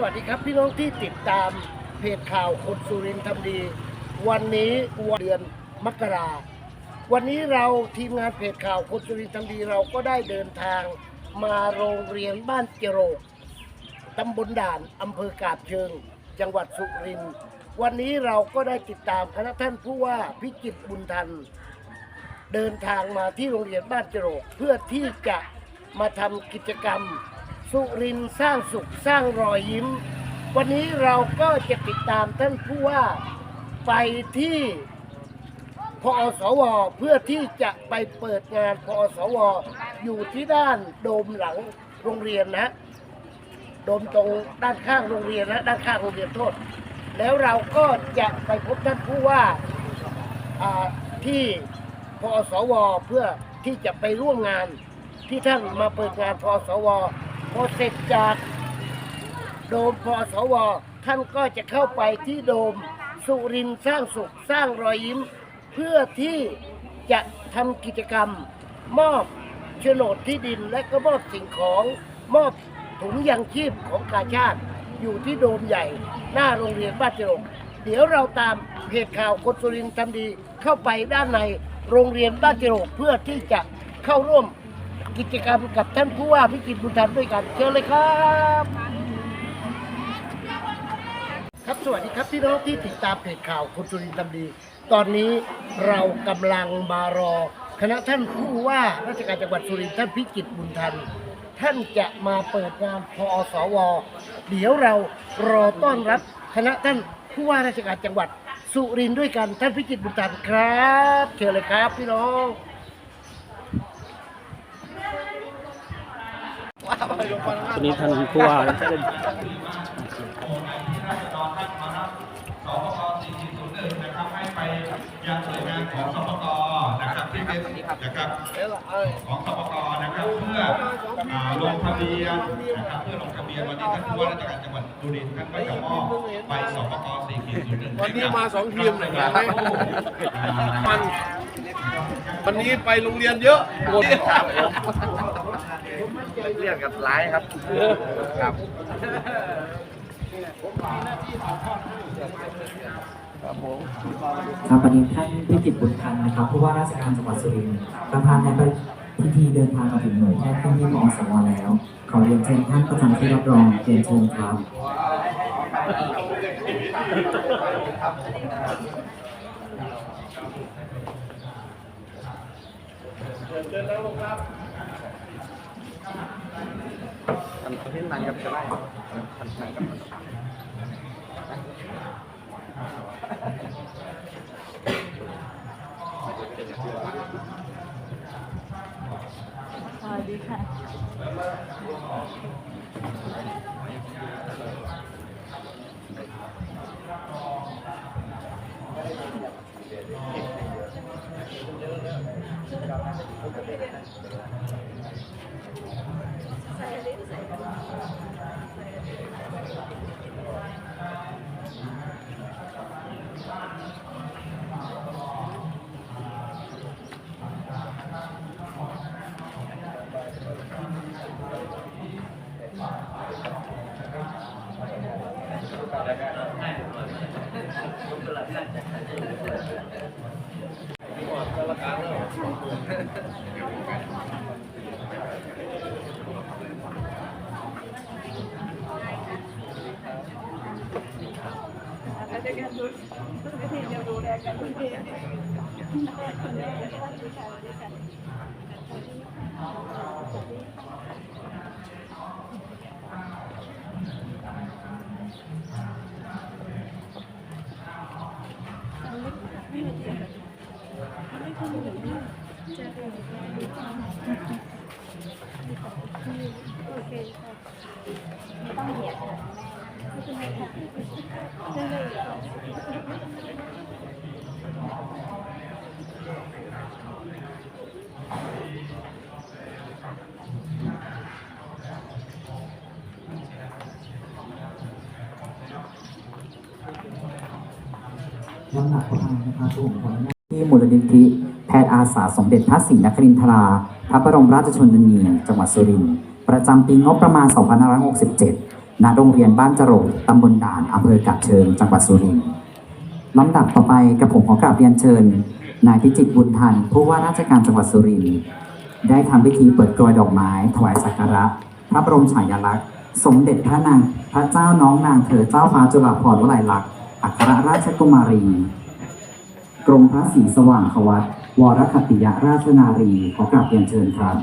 สวัสดีครับพี่น้องที่ติดตามเพจข่าวคนสุรินทร์ทำดี วันนี้วันเดือนมกราวันนี้เราทีมงานเพจข่าวคนสุรินทร์ทำดีเราก็ได้เดินทางมาโรงเรียนบ้านเจโรกตำบลด่านอำเภอกาบเชิง จังหวัดสุรินทร์วันนี้เราก็ได้ติดตามคณะท่านผู้ว่าพิจิตรบุญทัน เดินทางมาที่โรงเรียนบ้านเจโรกเพื่อที่จะมาทำกิจกรรม สุรินสร้างสุขสร้างรอยยิ้ม วันนี้เราก็จะติดตามท่านผู้ว่าไปที่พอสว เพื่อที่จะไปเปิดงานพอสว อยู่ที่ด้านโดมหลังโรงเรียนนะ โดมตรงด้านข้างโรงเรียนนะด้านข้างโรงเรียนโทษ แล้วเราก็จะไปพบท่านผู้ว่าที่พอสว เพื่อที่จะไปร่วมงานที่ท่านมาเปิดงานพอสว อเสร็จจากโดมพอสว ท่านก็จะเข้าไปที่โดมสุรินสร้างสุขสร้างรอยยิ้ม เพื่อที่จะทำกิจกรรม มอบโฉนดที่ดินและก็มอบสิ่งของมอบถุงยางชีพของกาชาติ อยู่ที่โดมใหญ่ หน้าโรงเรียนบ้านเจรงเดี๋ยวเราตามเพจข่าวคนสุรินทร์ทำดีเข้าไปด้านในโรงเรียนบ้านเจรงเพื่อที่จะเข้าร่วม กิจกรรมกับท่านผู้ว่าพิจิตรบุญทันด้วยกันเชิญเลยครับ ครับสวัสดีครับพี่น้องที่ติดตามเพจข่าวคนสุรินทร์ทำดี ตอนนี้เรากำลังมารอ คณะท่านผู้ว่าราชการจังหวัดสุรินทร์ท่านพิจิตรบุญทันท่านจะมาเปิดงานพอสว เดี๋ยวเรารอต้อนรับคณะท่านผู้ว่าราชการจังหวัดสุรินทร์ด้วยกันท่านพิจิตรบุญทันครับ เชิญเลยครับพี่น้อง วันนี้ท่านผู้ว่ายังหน่วยงานของสปกนะครับที่เป็นนะครับของสปกนะครับเพื่ออ่าลงทะเบียนนะครับเพื่อลงทะเบียนวันนี้ท่านผู้ว่าราชการจังหวัดสุรินทร์ท่านก็จะมอบใบสปก4ขีดศูนย์หนึ่งวันนี้มาสองทีมเลยครับมันวันนี้ไปโรงเรียนเยอะหมด เรียกกับไลฟ์ครับครับครับวันนี้ท่านพิจิตรบุญทันนะครับผู้ว่าราชการจังหวัดสุรินทร์ประธานในพิธีเดินทางมาถึงหน่วยแพทย์ที่ขอสมแล้ว ขอเรียนเชิญท่านประจำที่รับรองเรียนเชิญครับอัน ที่นั่งกับจะได้อันนั่งกับ แล้วจะกันดูวิธีเดียวดูแลกันทุกทีคุณแม่สวัสดีค่ะสวัสดีค่ะ โอเคค่ะไม่ต้องเหยียดค่ะไม่เป็นไรค่ะเชิญเลยค่ะ ลำดับต่อไปนะครับผมขออนุญาตที่มูลนิธิแพทย์อาสาสมเด็จพระศรีนครินทรา พระบรมราชชนนีจังหวัดสุรินทร์ประจำปีงบประมาณ 2567 ณ โรงเรียนบ้านจรกตำบลด่านอำเภอกาบเชิง จังหวัดสุรินทร์ลำดับต่อไปกระผมขอกราบเรียนเชิญ นายพิจิตรบุญทันผู้ว่าราชการจังหวัดสุรินทร์ได้ทำพิธีเปิดกลอยดอกไม้ถวายสักการะ พระบรมฉายาลักษณ์ สมเด็จพระนาง พระเจ้าน้องนางเธอเจ้าฟ้าจุฬาภรณ์วลัยลักษณ์อัครราชกุมารี กรมพระศรีสว่างควัตวรคติยราชนารีขอกราบเรียนเชิญครับ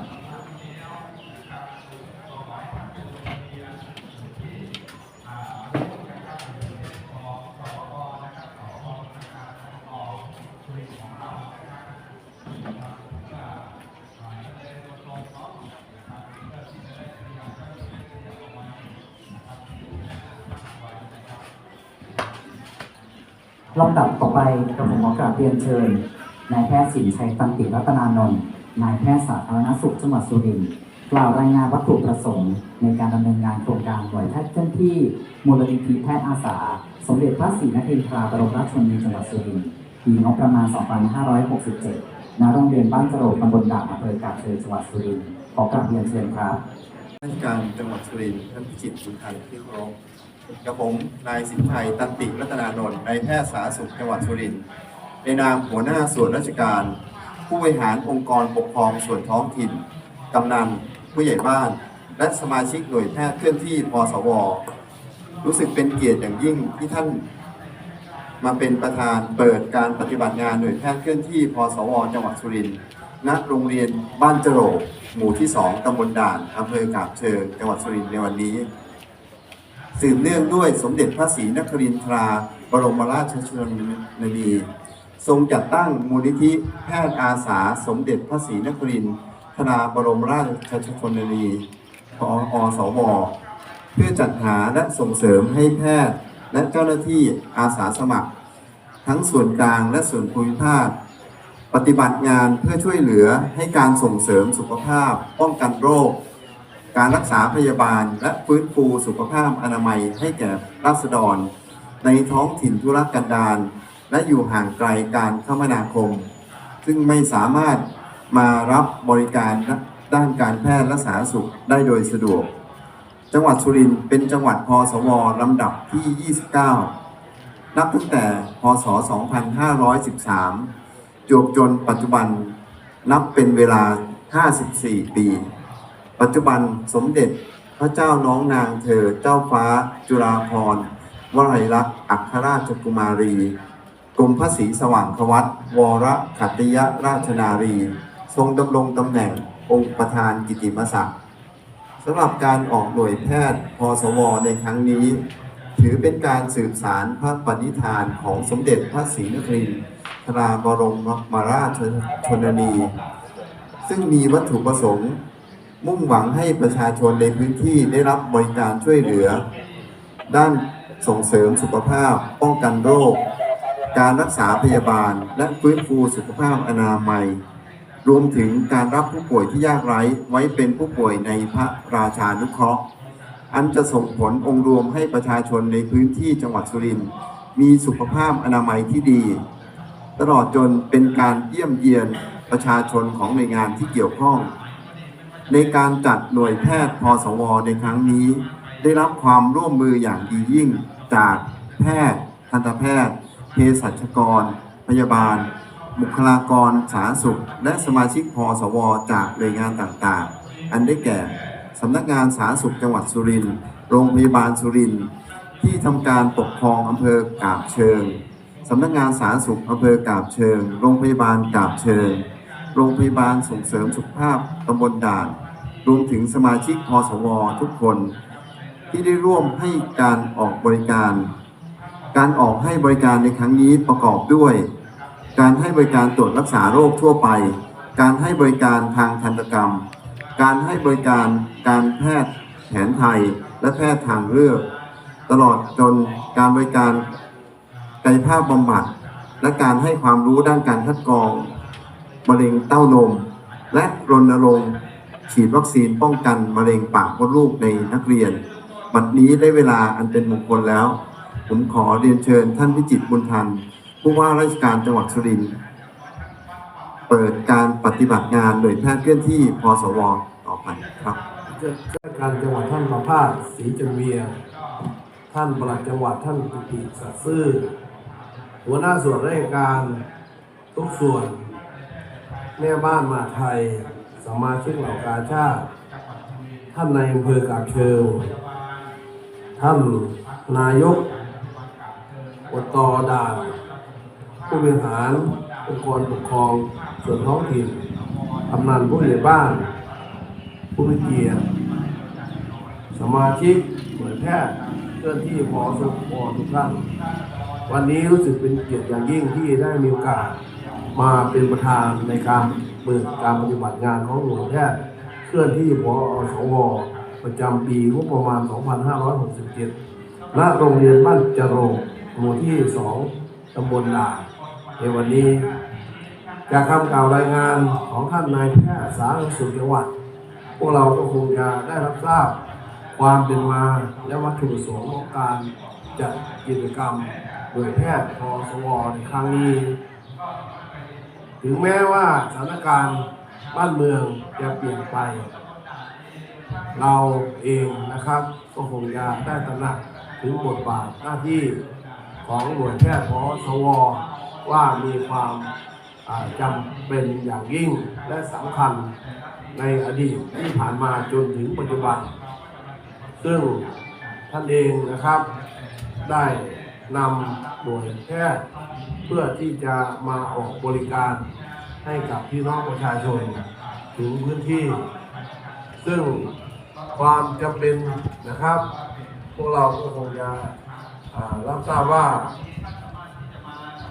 ลำดับต่อไปกระผมขอกราบเรียนเชิญนายแพทย์สินชัยตันติรัตนานนท์นายแพทย์สาธารณสุขจังหวัดสุรินทร์กล่าวรายงานวัตถุประสงค์ ในการดำเนินงานโครงการหน่วยแพทย์เคลื่อนที่มูลนิธิแพทย์อาสา สมเด็จพระศรีนครินทราบรมราชชนนีจังหวัดสุรินทร์ปีงบประมาณ 2567ณโรงเรียนบ้านกระโดตำบลด่านอำเภอกาบเชิงจังหวัดสุรินทร์ขอกราบเรียนเชิญครับราชการจังหวัดสุรินทร์ท่านพิจิตรบุญทันที่เคารพ กับผมนายสินชัยตันติรัตนานนท์นายแพทย์สาธารณสุขจังหวัดสุรินทร์ในนามหัวหน้าส่วนราชการ ผู้บริหารองค์กรปกครองส่วนท้องถิ่นกำนันผู้ใหญ่บ้าน และสมาชิกหน่วยแพทย์เคลื่อนที่พสว รู้สึกเป็นเกียรติอย่างยิ่งที่ท่าน มาเป็นประธานเปิดการปฏิบัติงานหน่วยแพทย์เคลื่อนที่พสว จังหวัดสุรินทร์ณโรงเรียนบ้านจโรหมู่ที่ 2ตำบลด่านอำเภอกาบเชิงจังหวัดสุรินทร์ในวันนี้ สืบเนื่องด้วยสมเด็จพระศรีนครินทรา บรมราชชนนี ทรงจัดตั้งมูลนิธิแพทย์อาสา สมเด็จพระศรีนครินทราบรมราชชนนีพออสว เพื่อจัดหาและส่งเสริมให้แพทย์และเจ้าหน้าที่อาสาสมัคร ทั้งส่วนกลางและส่วนภูมิภาคปฏิบัติงานเพื่อช่วยเหลือให้การส่งเสริมสุขภาพ ป้องกันโรค การรักษาพยาบาล และฟื้นฟูสุขภาพอนามัยให้แก่ราษฎร ในท้องถิ่นธุรกันดารและอยู่ห่างไกลการคมนาคม ซึ่งไม่สามารถมารับบริการด้านการแพทย์และสาธารณสุขได้โดยสะดวก จังหวัดสุรินทร์เป็นจังหวัดพสวลำดับที่ 29 นับตั้งแต่ พศ 2513 จวบจนปัจจุบันนับเป็นเวลา 54 ปี ปัจจุบันสมเด็จพระเจ้าน้องนางเธอเจ้าฟ้าจุฬาภรณ์วลัยลักษณ์อัครราชกุมารี กรมพระศรีสว่างควัตวรขัตยราชนารี ทรงดำรงตำแหน่งองค์ประธานกิติมศักดิ์สำหรับการออกหน่วยแพทย์พสวในครั้งนี้ ถือเป็นการสืบสารพระปณิธานของสมเด็จพระศรีนครินทราบรมมาราชชนนี ซึ่งมีวัตถุประสงค์ มุ่งหวังให้ประชาชนในพื้นที่ได้รับบริการช่วยเหลือ ด้านส่งเสริมสุขภาพ ป้องกันโรค การรักษาพยาบาล และฟื้นฟูสุขภาพอนามัย รวมถึงการรับผู้ป่วยที่ยากไร้ไว้เป็นผู้ป่วยในพระราชานุเคราะห์ อันจะส่งผลองค์รวมให้ประชาชนในพื้นที่จังหวัดสุรินทร์มีสุขภาพอนามัยที่ดี ตลอดจนเป็นการเยี่ยมเยียนประชาชนของหน่วยงานที่เกี่ยวข้อง ในการจัดหน่วยแพทย์พสว ในครั้งนี้ ได้รับความร่วมมืออย่างดียิ่งจากแพทย์ทันตแพทย์เภสัชกร พยาบาล บุคลากรสาธารณสุข และสมาชิกพสว จากหน่วยงานต่างๆ อันได้แก่สำนักงานสาธารณสุขจังหวัดสุรินทร์โรงพยาบาลสุรินทร์ที่ทำการปกครองอำเภอกาบเชิงสำนักงานสาธารณสุขอำเภอกาบเชิง โรงพยาบาลกาบเชิง โรงพยาบาลส่งเสริมสุขภาพตำบลด่าน รวมถึงสมาชิกพสวทุกคน ที่ได้ร่วมให้การออกบริการ การออกให้บริการในครั้งนี้ประกอบด้วย การให้บริการตรวจรักษาโรคทั่วไป การให้บริการทางทันตกรรม การให้บริการการแพทย์แผนไทยและแพทย์ทางเลือก ตลอดจนการบริการกายภาพบำบัดและการให้ความรู้ด้านการคัดกรอง มะเร็งเต้านม และรณรงค์ฉีดวัคซีนป้องกันมะเร็งปากมดลูกในนักเรียน บัดนี้ได้เวลาอันเป็นมงคลแล้ว ผมขอเรียนเชิญท่านพิจิตรบุญทัน ผู้ว่าราชการจังหวัดสุรินทร์เปิดการปฏิบัติงานหน่วยแพทย์เคลื่อนที่พสวต่อไปครับราการจังหวัดท่านประภาสศรีจันเวีย ท่านปลัดจังหวัดท่านปิติสัตย์ซื่อหัวหน้าส่วนราชการทุกส่วน แม่บ้านมาไทย สมาชิกเหล่ากาชาติ ท่านในายอำเภอกาบเชิงท่านนายกอบตด่าน ผู้บริหารองค์กรปกครอง ส่วนท้องถิ่นกำนันผู้ใหญ่บ้าน ผู้มีเกียรติสมาชิกหน่วยแพทย์เจ้าหน้าที่พอสมพทุกท่าน วันนี้รู้สึกเป็นเกียรติอย่างยิ่งที่ได้มีโอกาส มาเป็นประธานในการเปิดการปฏิบัติงานของหน่วยแพทย์เคลื่อนที่พอสวประจำปีงบประมาณ 2567ณโรงเรียนบ้านจโรกหมู่ที่ 2ตำบลด่าในวันนี้ จากคำกล่าวรายงานของท่านนายแพทย์สาธารณสุขจังหวัด พวกเราก็คงจะได้รับทราบความเป็นมาและวัตถุประสงค์ของการจัดกิจกรรมโดยแพทย์พสวในครั้งนี้ ถึงแม้ว่าสถานการณ์บ้านเมืองจะเปลี่ยนไป เราเองนะครับก็คงจะได้ตระหนักถึงบทบาทหน้าที่ของหน่วยแพทย์พสวว่ามีความจำเป็นอย่างยิ่งและสำคัญในอดีตที่ผ่านมาจนถึงปัจจุบัน ซึ่งท่านเองนะครับได้ นำหน่วยแพทย์เพื่อที่จะมาออกบริการให้กับพี่น้องประชาชนถึงพื้นที่ ซึ่งความจำเป็นนะครับ พวกเราก็คงจะอ่ารับทราบว่า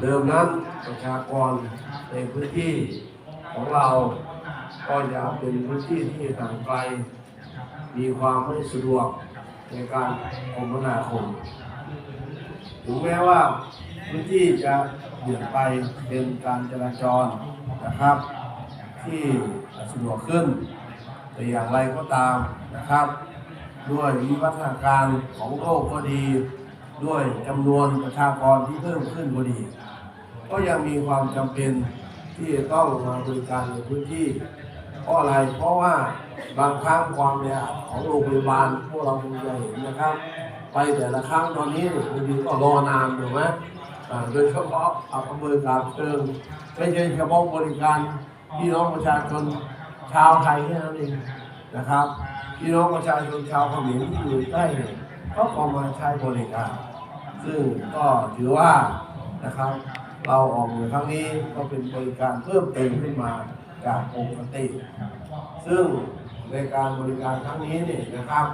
เดิมนั้นประชากรในพื้นที่ของเราก็จะเป็นพื้นที่ที่ห่างไกล มีความไม่สะดวกในการคมนาคม ถึงแม้ว่าพื้นที่จะเปลี่ยนไปเป็นการจราจรนะครับ ที่สะดวกขึ้น แต่อย่างไรก็ตามนะครับ ด้วยวิวัฒนาการของโลกก็ดี ด้วยจำนวนประชากรที่เพิ่มขึ้นก็ดี ก็ยังมีความจำเป็นที่จะต้องมาบริการในพื้นที่เพราะอะไรเพราะว่า บางครั้งความแออัดของโรงพยาบาลพวกเราคงจะเห็นนะครับ ไปแต่ละครั้งตอนนี้เนี่ยบางทีก็รอนานถูกไหมโดยเฉพาะอำเภอกาบเชิงไม่ใช่เฉพาะบริการพี่น้องประชาชนชาวไทยแค่นั้นเองนะครับพี่น้องประชาชนชาวเขมรที่อยู่ใกล้เนี่ยเขาก็มาใช้บริการ ซึ่งก็ถือว่านะครับ เราออกในครั้งนี้ก็เป็นบริการเพิ่มเติมขึ้นมาจากปกติ ซึ่ง ในการบริการครั้งนี้นี่นะครับ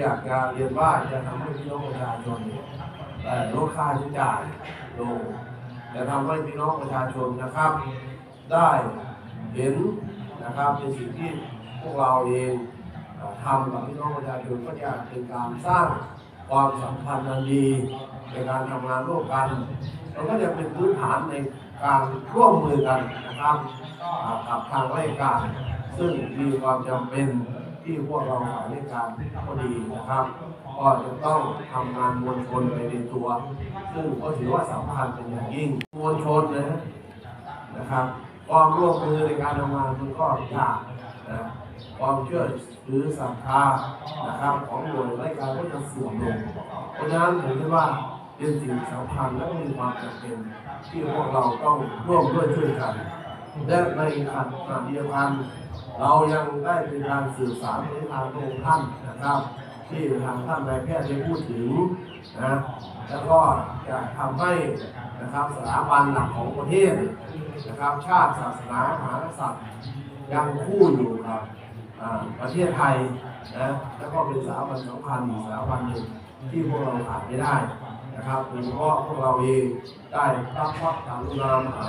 อยากจะเรียนว่าจะทำให้พี่น้องประชาชนเนี่ยลดค่าใช้จ่ายลงจะทำให้พี่น้องประชาชนนะครับ ได้เห็นนะครับในสิ่งที่พวกเราเองทำกับพี่น้องประชาชนก็จะเป็นการสร้างความสัมพันธ์อันดีในการทำงานร่วมกันมันก็จะเป็นพื้นฐานในการร่วมมือกันนะครับกับทางราชการ ซึ่งมีความจำเป็นที่พวกเราฝ่ายราชการก็ดีนะครับ ก็จะต้องทำงานมวลชนไปในตัว ซึ่งก็ถือว่าสำคัญเป็นอย่างยิ่งมวลชนนะนะครับความร่วมมือในการทำงานมันก็ยากนะความเชื่อหรือศรัทธานะครับของหน่วยราชการก็จะเสื่อมลงเพราะฉะนั้นผมคิดว่าเป็นสิ่งสำคัญและมีความจำเป็นที่พวกเราต้องร่วมด้วยช่วยกัน และในขณะเดียวกันเรายังได้เป็นการสื่อสารในทางพรงท่านนะครับ ที่ทางท่านนายแพทย์ได้พูดถึงนะแล้วก็จะทำให้นะครับสถาบันหลักของประเทศนะครับ ชาติศาสนามหากษัตริย์ยังคู่อยู่กับประเทศไทยนะแล้วก็เป็นสถาบันสำคัญสถาบันหนึ่งที่พวกเราขาดไม่ได้นะครับโดยเฉพาะพวกเราเองได้รับพระกรุณามหา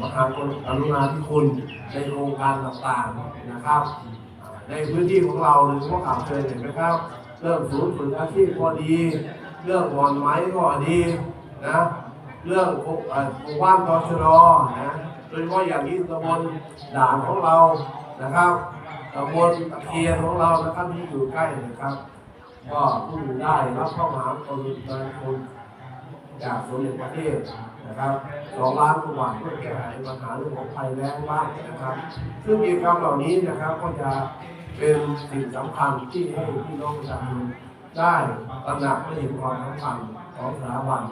มหากรุณาธิคุณในโครงการต่างๆนะครับ ในพื้นที่ของเราหรือพวกข่าวเชิญเห็นไหมครับ เรื่องศูนย์ฝึกอาชีพก็ดี เรื่องหอนไม้ก็ดีนะเรื่องโครงเอ่อโครงว่านตชดนะโดยเฉพาะอย่างยิ่ตำบลด่านของเรานะครับตำบลตะเคียนของเรานะครับที่อยู่ใกล้นะครับก็เพิ่งได้รับเข้ามาคนงคนจากสมเด็จประเทศ นะครับสองล้านกว่าบาทเพื่อแก้ไขปัญหาเรื่องของภัยแล้งบ้างนะครับ ซึ่งกิจกรรมเหล่านี้นะครับก็จะเป็นสิ่งสำคัญที่ให้พี่น้องประชาชนได้ตระหนักและเห็นความสำคัญของสถาบัน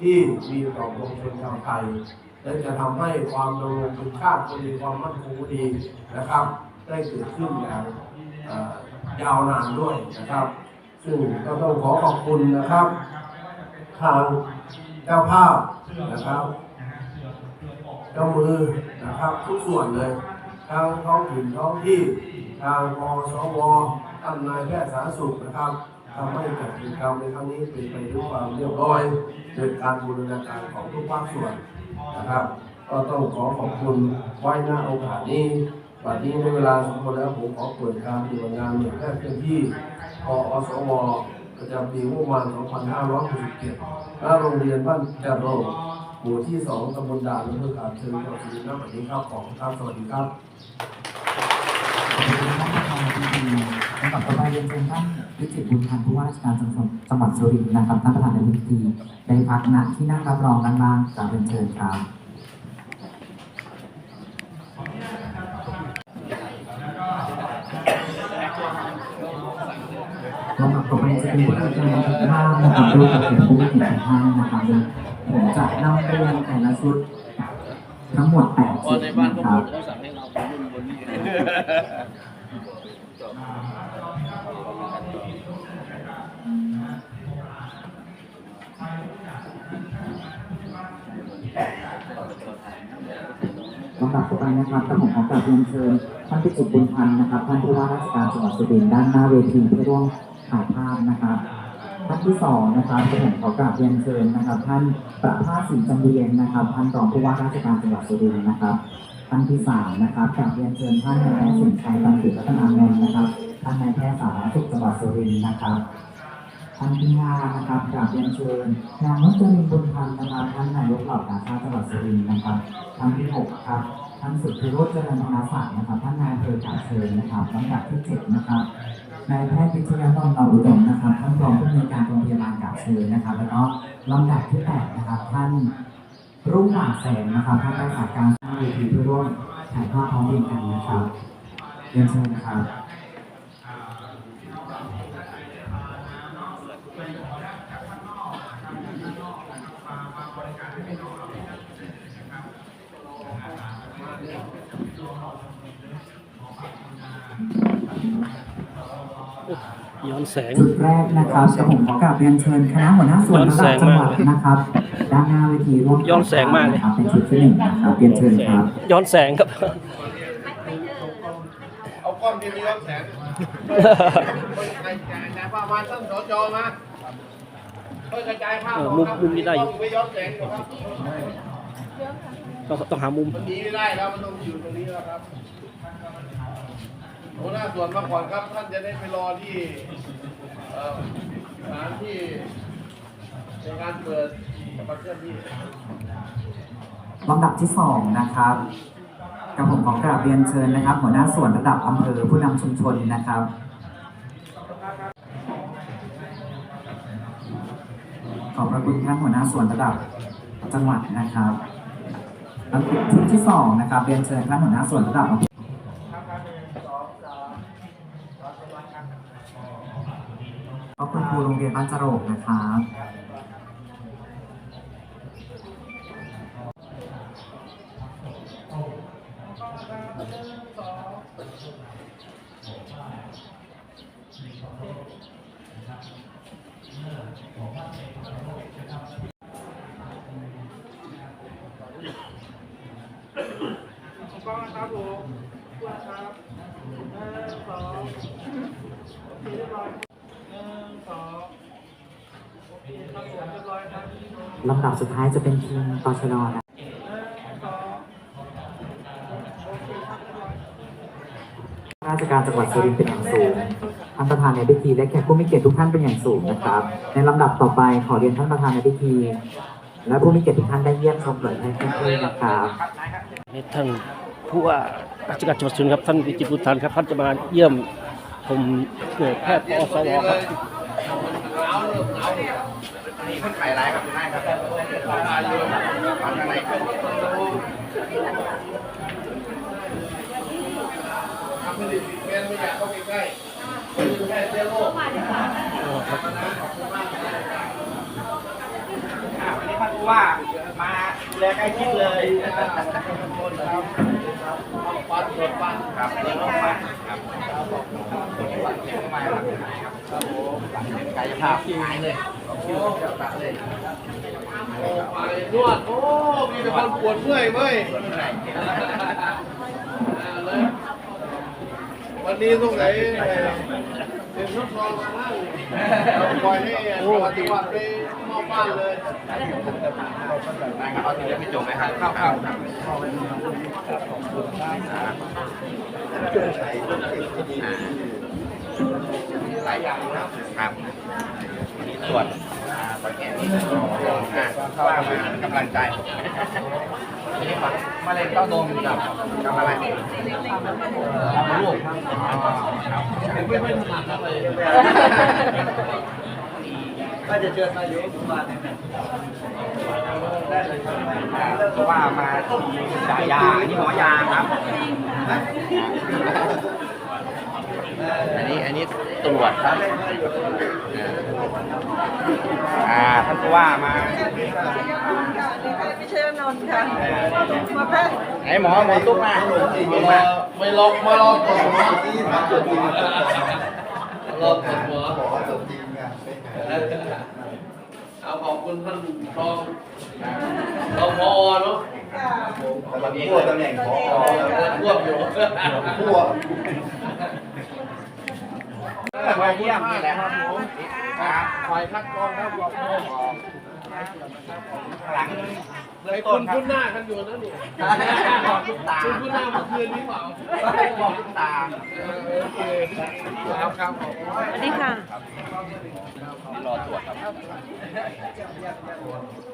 ที่มีต่อปวงชนชาวไทยและจะทำให้ความดำรงเป็นชาติก็ดีความมั่นคงดีนะครับ ได้เกิดขึ้นอย่างยาวนานด้วยนะครับ ซึ่งก็ต้องขอขอบคุณนะครับ ทางเจ้าภาพ นะครับเจ้ามือนะครับทุกส่วนเลยทางท้องถิ่นท้องที่ทางมสวท่านนายแพทย์สาธารณสุขนะครับทำให้จัดกิจกรรมในครั้งนี้เป็นไปด้วยความเรียบร้อยโดยการบูรณาการของทุกภาคส่วนนะครับ ก็ต้องขอขอบคุณไว้หน้าโอกาสนี้วันนี้ในเวลาสมควรแล้วผมขอเปิดการปฏิบัติงานอย่างแรกเต็มที่พออสวประจำปีงบประมาณ 2567ณโรงเรียนบ้านจาโร หมู่ที่สองตำบลด่านอำเภอการเชิญจังหวัดสุรินทร์ณวันนี้ครับของครับสวัสดีครับลำดับต่อไปเรียนเชิญท่านพิจิตรบุญพันธ์ผู้ว่าราชการจังหวัดจังหวัดสุรินทร์นะครับท่านประธานในพิธีได้พักณที่นั่งรับรองด้านล่างกราบเรียนเชิญครับ ลำดับต่อไปจะเป็นผู้จัดการทุกท่านนะครับโดยจะเป็นผู้ที่ทุกท่านนะครับผมจะนำเรียนแต่ละชุด ทั้งหมดแปดชุดนะครับลำดับต่อไปนะครับกระผมขอกราบเรียนเชิญท่านพิจิตรบุญพันธ์นะครับ ท่านผู้ว่าราชการจังหวัดสุรินทร์ด้านหน้าเวทีเพื่อร่วม ถ่ายภาพนะครับท่านที่สองนะครับกระผมขอกราบเรียนเชิญนะครับ ท่านประภาสศรีจำเรียนนะครับ ท่านรองผู้ว่าราชการจังหวัดสุรินทร์นะครับ ท่านที่สามนะครับกราบเรียนเชิญท่านนายแพทย์สินชัยตันติพัฒนานนท์นะครับ ท่านนายแพทย์สาธารณสุขจังหวัดสุรินทร์นะครับท่านที่ห้านะครับกราบเรียนเชิญนางนัจรินทร์บุญพันธ์นะครับท่านนายกเหล่ากาชาติจังหวัดสุรินทร์นะครับ ท่านที่หกครับท่านสุทธิโรจน์เจริญธนศักดิ์นะครับ ท่านนายอำเภอกาเชิญนะครับลำดับที่เจ็ดนะครับ นายแพทย์พิชยากรเราอุดมนะครับท่านรองผู้อำนวยการโรงพยาบาลกาบเชิญนะครับ แล้วก็ลำดับที่แปดนะครับท่านรุ่งหลาแสงนะครับท่านรักษาการสร้างเวทีเพื่อร่วมถ่ายภาพพร้อมเพรียงกันนะครับเรียนเชิญครับ ย้ อนแสง จุดแรกนะครับกระผมขอกราบเรียนเชิญคณะหัวหน้าส่วนระดับจังหวัดนะครับ ด้านหน้าเวทีร่วมย้อนแสงมากเลย นะครับเป็นชุดที่หนึ่งนะครับเรียนเชิญครับ ย้อนแสงครับ เอากล้องที่มีย้อนแสงใครจ่ายจ่ายภาพมาตั้งสจมาเพื่อกระจายภาพเออมุมมุมนี้ได้อยู่กล้องไม่ย้อนแสงหรอกครับต้องต้องหามุมมันหนีไม่ได้แล้วมันต้องอยู่ตรงนี้แล้วครับ หัวหน้าส่วนมาก่อนครับ ท่านจะได้ไปรอที่สถานที่ในการเปิดมาเคลื่อนที่ลำดับที่สองนะครับกระผมขอกราบเรียนเชิญนะครับ หัวหน้าส่วนระดับอำเภอผู้นำชุมชนนะครับขอบพระคุณท่านหัวหน้าส่วนระดับจังหวัดนะครับลำดับที่สองนะครับเรียนเชิญท่านหัวหน้าส่วนระดับอำเภอ ขอบคุณครูโรงเรียนบ้านจโรกนะครับ ลำดับสุดท้ายจะเป็นทีมตชดนะราชการจังหวัดสุรินทร์เป็นอย่างสูงท่านประธานในพิธีและแขกผู้มีเกียรติทุกท่านเป็นอย่างสูงนะครับ ในลำดับต่อไปขอเรียนท่านประธานในพิธี และผู้มีเกียรติทุกท่านได้เยี่ยมชมเผยแพร่คลิปนี้นะครับให้ท่านผู้ว่าราชการจังหวัดสุรินทร์ครับท่านวิจิตรบุญทันครับท่านจะมาเยี่ยมผมเกิดแพทย์ปอสวครับ คนขายร้ายครับคุณนายครับฟังอะไรครับทำให้เด็กแมนไม่อยากเข้าไปใกล้แค่เชื้อโรควันนี้ท่านผู้ว่ามาดูแลใกล้ชิดเลยฟันตรวจฟันครับเรื่องของฟันครับเก็บเข้ามาครับครับผมกายภาพหายเลย คิวจับตาเลยโอ้ไปนวดโอ้ มีแต่คนปวดเมื่อยเว้ยส่วนเท่าไหร่อ่าเลยวันนี้ต้องไหนเอ่อเป็นทดลองมานั่งปล่อยให้ปฏิบัติไปมอบบ้านเลยนะครับเอาทีเดียวไม่จบนะครับครับครับหลายอย่างนะครับครับ มีส่วนตอนแก่นี่ก็ว่ามาให้กำลังใจนี่ฝังมะเร็งเต้านมกับกับอะไรกับลูกครับไม่ไม่ถนัดอะไรก็จะเชิญนายกมาเพราะว่ามาที่จ่ายยาที่หมอยาครับ อันนี้อันนี้ตำรวจครับอ่าท่านผู้ว่ามาไม่ใช่นนท์ค่ะมาแพทย์ไหนหมอหมอตุ๊กมาจริงมามาไม่ลองมาลองตรวจหมอที่ทำตรวจจริงลองตรวจหมอเอาขอบคุณท่านรองรองพอเนาะตอนนี้ตัวตำแหน่งพอควบอยู่พวก มาเยี่ยมนี่แหละครับผมครับฝ่ายคัดกรองครับบอกโมหลังเบื้องคต้นครับคุ้หน้ากันอยู่นะนี่บอกทุกตาคุณคุ้หน้าเมื่อคืนนี้เปล่าบอกทุกตาเออโอเคครับครับสวัสดีค่ะรอตรวจครับ